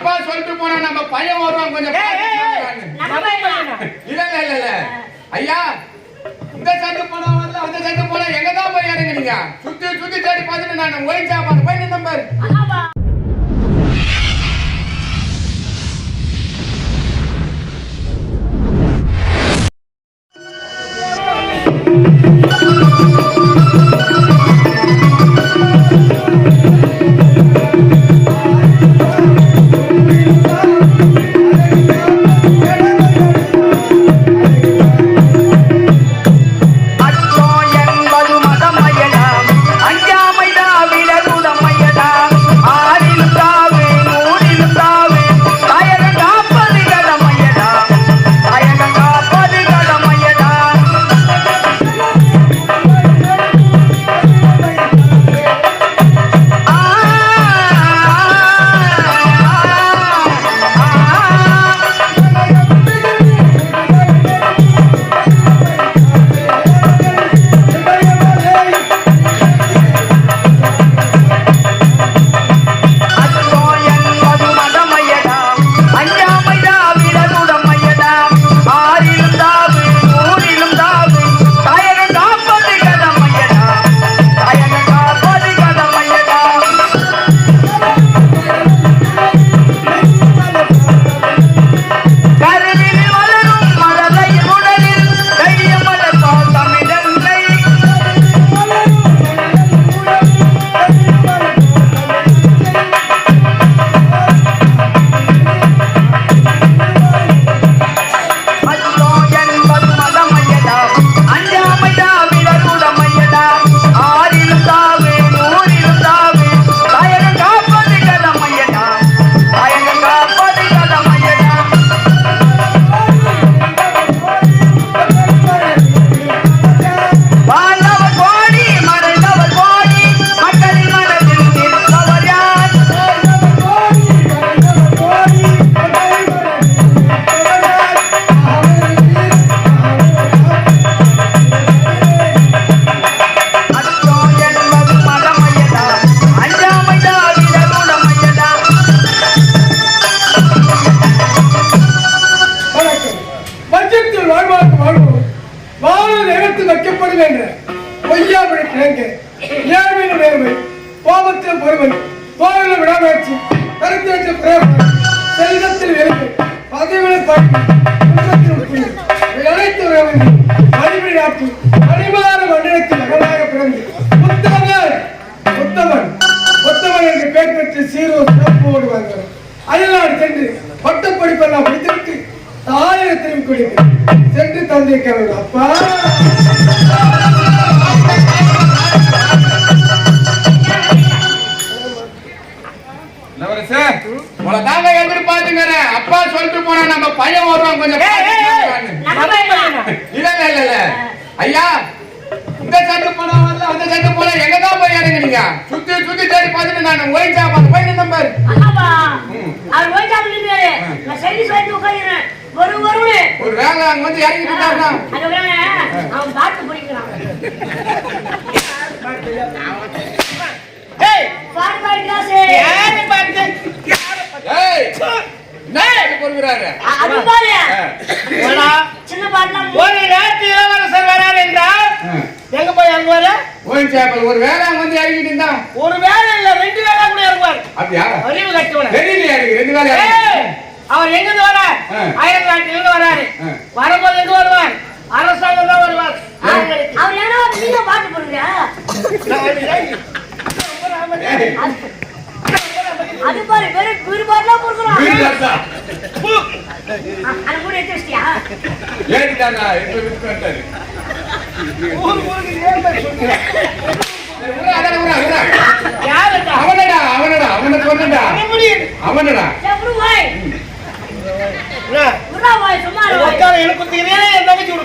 அப்பா சொல்லிட்டு போனா நம்ம பையன் வருவான் கொஞ்சம்? இல்ல இல்ல இல்ல இல்ல. ஐயா இந்த சைடு போனா வரல அந்த சைடு போனா எங்க தான் போய் இறங்குறீங்க சுத்தி சுத்தி தேடி பார்த்துட்டு நான் சாப்பாடு போய் நம்பர் ஆமாப்பா. பேச்சு விடாமுயற்சி கருத்து பிரேமம் செல்வத்தில் வெறுப்பு பகைவனை பழி அனைத்து நாட்டு மண்டலத்தில் மகனாக பிறந்து உத்தமன் உத்தமன் உத்தமன் என்று பெற்று சீரோ சிறப்போடு வாழ்ந்தவர் அயல்நாடு சென்று பட்டப்படிப்பெல்லாம் முடித்துவிட்டு தாயக திரும்பி கொடுக்கிறேன் சென்று தந்திருக்கிறவர் அப்பா! இளவரசே உங்களை தாங்க அப்பா சொல்லிட்டு போனா நம்ம பையன் வருவான் கொஞ்சம்? இல்ல இல்ல இல்ல இல்ல ஐயா இந்த சைடு போனா வரல அந்த சைடு போனா எங்க தான் போய் இறங்குறீங்க சுத்தி சுத்தி தேடி பார்த்துட்டு நான் ஒயின் சாப்பாடு போய் நம்பர் ஆமாப்பா. ம். அவர் ஓய்வு சாப்பிட்டு இருக்காரு. நான் செய்தி. வரும், வரும்னு. ஒரு வேலை அங்க வந்து இறங்கிட்டு அவன் பாட்டு பிடிக்கிறான். ஏய், பாட்டு பாடி கிளாஸு. யாரை? ஏய் பாட்டு பொறுக்கிறாரு அ- அது பாரு. போடா. சின்ன பாட்டுலாம் ஒரு ராத்திரி இளவரசர் வரார் என்றால் எங்க போய் இறங்குவாரு ஒரு வேலை வந்து இறங்கிட்டு இருந்தா ஒரு வேலை இல்ல ரெண்டு வேலை கூட இறங்குவார் அப்படியா அறிவு கட்டுவன தெரியலையா ரெண்டு வேலை ஏய், அவர் எங்க இருந்து வரார். அயல் நாட்டில இருந்து வராரு. வரும்போது எங்க வருவார் அரசாங்கம் தான் வருவார். அவர் ஏன்னா நீங்க பாட்டு போடுங்க ஏய், அது பாரு வெறும் வீடு பாட்டுலாம் போடுறான் வீடு தாத்தா. அது கூட எடுத்து வச்சிட்டியா? ஏறிட்டானா இப்ப விட்டு வந்துட்டாரு ஊர் ஊருக்கு ஏன் சொல்றீங்க? அவனடா அவனடா அவனை சொன்னடா. அவனடா. சும்மா உட்காரு, குத்துக்கிறீங்களா, என் தங்கச்சி கூட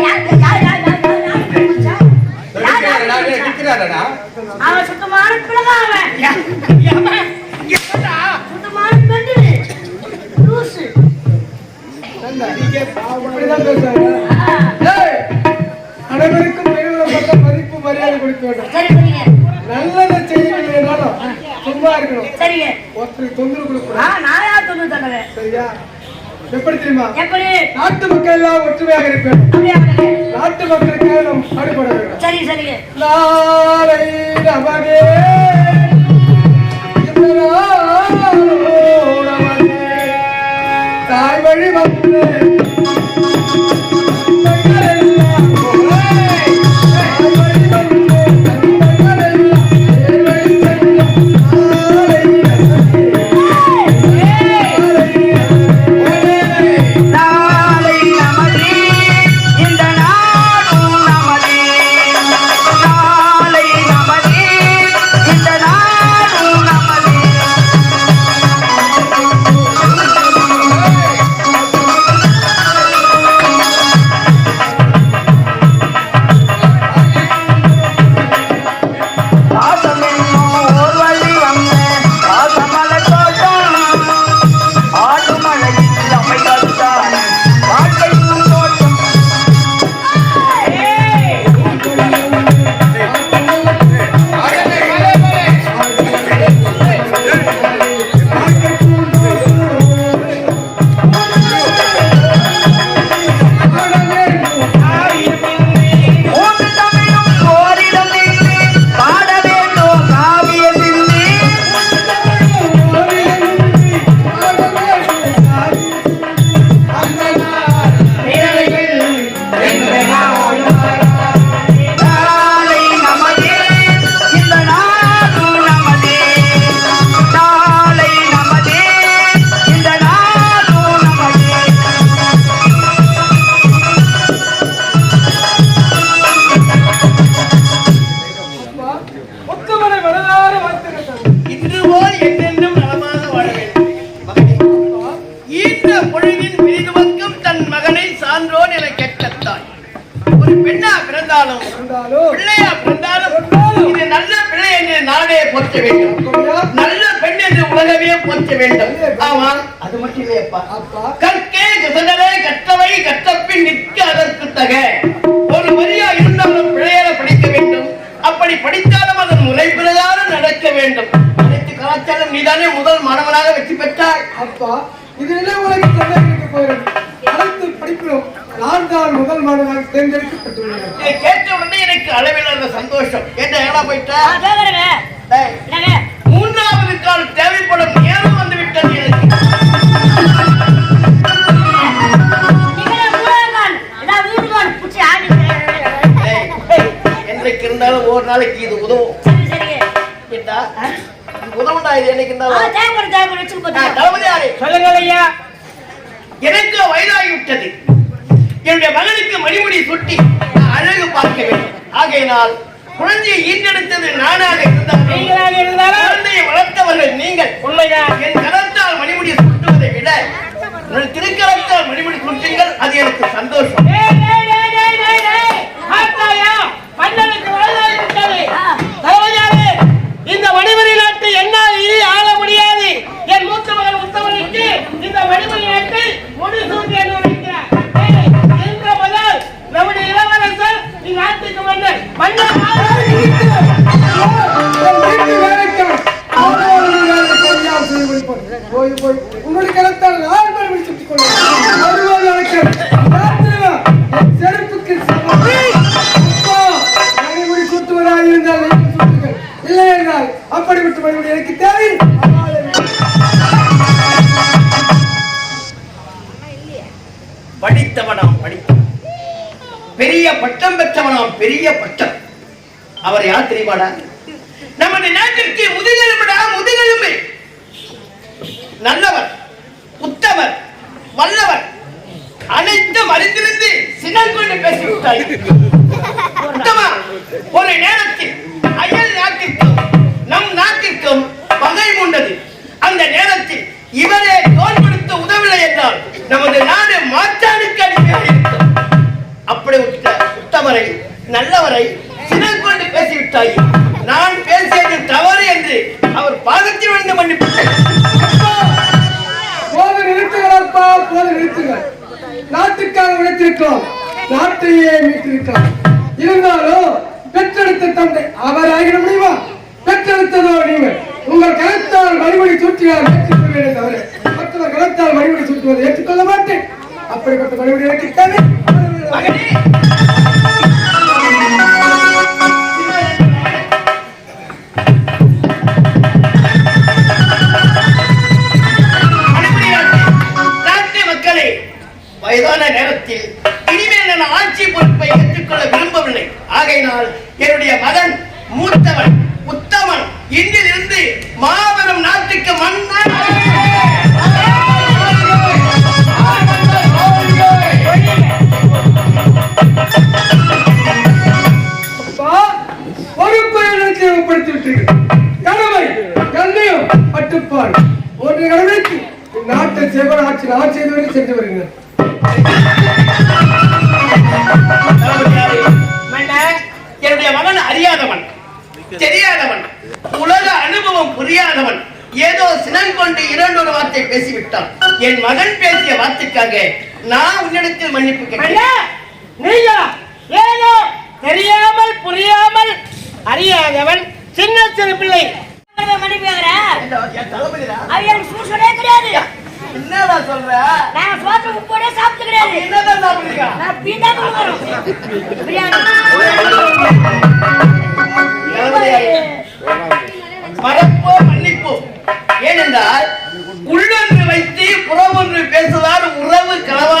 சரியா? எப்படி தெரியுமா? நாட்டு மக்கள் எல்லாம் ஒற்றுமையாக பண்ணுங்க? நாட்டு மக்களுக்காக நாம் பாடுபட வேண்டும். சரி சரிங்க நாளை நமதே. தாய் வழி வந்து. வேண்டும். நல்ல பெண் என்று உலகமே போற்ற வேண்டும். ஆமா. அது மட்டும் இல்லையப்பா அப்பா. கற்கே கசடரே கற்றவை கற்றப்பின் நிற்க அதற்கு தக. ஒரு வரியா இருந்தாலும் பிழையற படிக்க வேண்டும். அப்படி படித்தாலும் அதன் முறை பிரகாரம் நடக்க வேண்டும். அனைத்து கலாச்சாரம் நீதானே முதல் மாணவனாக வெற்றி பெற்றாய். அப்பா இதிலே உலக சந்தேகிக்க போகிறது? அனைத்து படிப்பிலும் நான் தான் முதல் மாணவனாக தேர்ந்தெடுக்கப்பட்டுள்ளேன் இதை கேட்ட உடனே எனக்கு அளவில்லாத சந்தோஷம். என்ன ஏடா போயிட்ட? டேய், மூன்றாவது கால் தேவைப்படும் நேரம் வந்து விட்டது எனக்கு ஆடி டேய், என்றைக்கு இருந்தாலும் ஒரு நாளைக்கு இது உதவும். ஏண்டா, இது உதவுண்டா இது என்னைக்கு ஆ இருந்தாலும் நான் போதும் தளபதியாரே சொல்லுங்கள் ஐயா. எனக்கு வயதாகிவிட்டது. என்னுடைய மகனுக்கு மணிமுடி சுட்டி அழகு பார்க்க வேண்டும் ஆகையினால் குழந்தையை ஈன்றெடுத்தது நானாக இருந்தாலும் இருந்தாலும் குழந்தையை வளர்த்தவர்கள் நீங்கள். உண்மைதான். என் கரத்தால் மணிமுடி சுட்டுவதை விட திருக்கரத்தால் மணிமுடி சுட்டுங்கள் அது எனக்கு சந்தோஷம். உங்களுடைய கருத்தால் அவர் யார் தெரியுமாடா? நமது நாட்டிற்கு முதுகெலும்புடா முதுகெலும்பு. நல்லவர் உத்தவர் வல்லவர். அனைத்தும் அறிந்திருந்து சினம் கொண்டு பேசிவிட்டாய். பெற்றெடுத்ததோ நீங்கள் உங்கள் கரத்தால் மறுபடி சூட்டினால் ஏற்றுக்கொள்வேன் தவிர மற்றவர் கரத்தால் மறுபடி சுற்றுவதை ஏற்றுக்கொள்ள மாட்டேன். அப்படிப்பட்ட மறுபடி எனக்கு வயதான நேரத்தில் இனிமேல் நான் ஆட்சி பொறுப்பை ஏற்றுக்கொள்ள விரும்பவில்லை. ஆகையினால் என்னுடைய மகன் மூத்தவன் உத்தமன் இன்றிலிருந்து மாபெரும் நாட்டுக்கு மன்னர். அப்பா கட்டுப்பாடு ஒன்றை கடமைக்கு நாட்டை செவன் ஆட்சி சென்று வருகிறேன் பேசிவிட்டான். என் மகன் பேசிய வார்த்தைக்காக நான் உன்னிடத்தில் மன்னிப்பு கேட்டேன் தெரியாமல் புரியாமல் அறியாதவன் சின்ன சிறு பிள்ளை. என்னடா சொல்ற? நான் சாப்பிட்டு கிடையாது. என்னதான் சாப்பிடுறீங்க நான் பீண்டா கொடுக்குறோம் பிரியாணி. மறப்போ மன்னிப்போ. ஏனென்றால் உள்ளொன்று வைத்து புறமொன்று பேசுவார் உறவு கலவாமை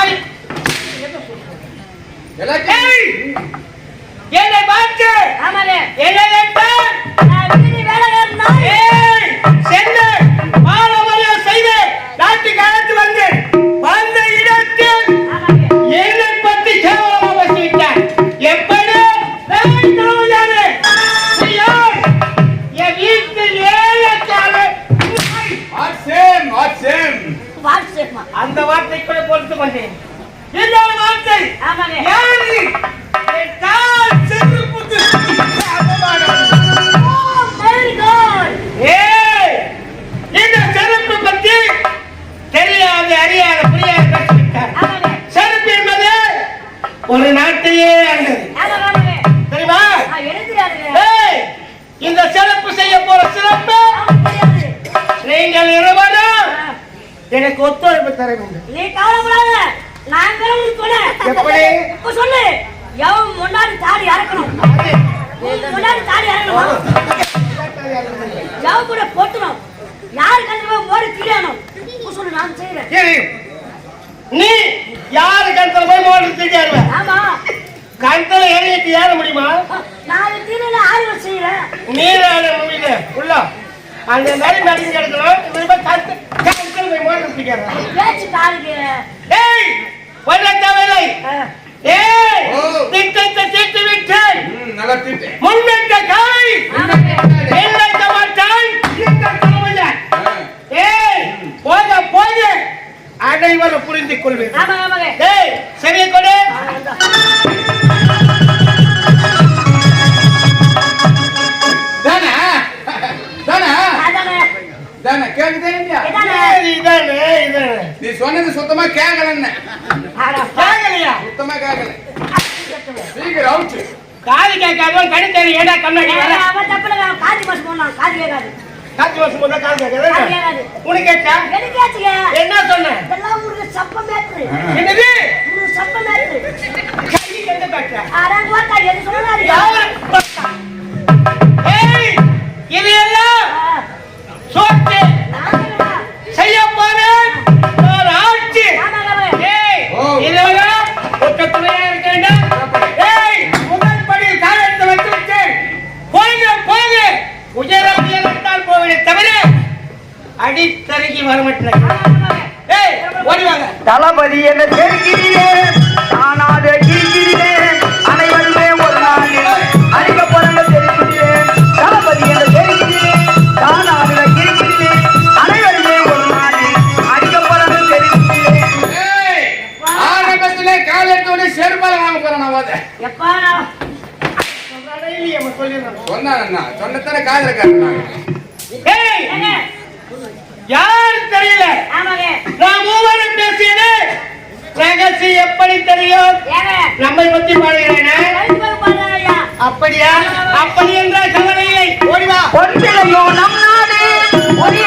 அறியாத புரியாத பேசிவிட்டார் ஆமாலே செருப்பு என்பது ஒரு நாட்டையே ஆண்டது தெரியுமா? இந்த சிறப்பு செய்ய போற சிறப்பு நீங்கள் இருவரும் எனக்கு ஒத்துழைப்பு தர வேண்டும். நீ கவலைப்படாத நான் சொன்னேன். எப்படி? இப்ப சொல்லு. எவன் முன்னாடி தாடி இறக்கணும் முன்னாடி தாடி இறக்கணும் எவன் கூட போட்டணும்? யாரு கண்டிப்பா மோடி திரியணும் சொல்லு நான் செய்யறேன். நீ யாரு கணத்துல போய் மோட்டர் தூக்கிடுவ ஆமா. கணத்துல இறங்கிட்டு ஏற முடியுமா? நாலு தீவிர ஆய்வு செய்யறேன் நீராட முடியல உள்ள. அந்த மாதிரி நடந்து கிடக்கணும் இவன் போய் கணத்து கணத்துல போய் மோட்டர் தூக்கிடுறான் பேச்சு காலுக்கு ஏய் வர தேவையில்லை. ஏய். திட்டத்தை தீர்த்து விட்டேன். நல்லா தீட்டு முன்வைத்த காய். ஆமாங்க. போக போக அனைவரும் புரிந்து கொள்வேன் சரியா கொடு. நீ சொன்னது சுத்தமா கேட்கலன்னு கேட்கலையா சுத்தமா கேட்கல சீக்கிரம் காது கேட்காது கண் தெரியும் காது கேட்காது. காஞ்சி வாசம் போதா கால் உனக்கு கேட்டா? எனக்கு கேட்டியா என்ன சொன்ன? இதெல்லாம் உங்களுக்கு சப்ப என்னது? உங்களுக்கு சப்ப மேட்ரு. கை கண்ட வாட்டா என்ன சொன்னாரு கையில காதல காட்டுறாங்க தெரியல? நான் மூவரும் பேசியது எப்படி தெரியும்? நம்மை பத்தி பாடுகிறேன். அப்படியா? அப்படி என்றால் கவலை இல்லை. ஓடிவா ஒன்றிலையோ நம் நாடு. ஒரே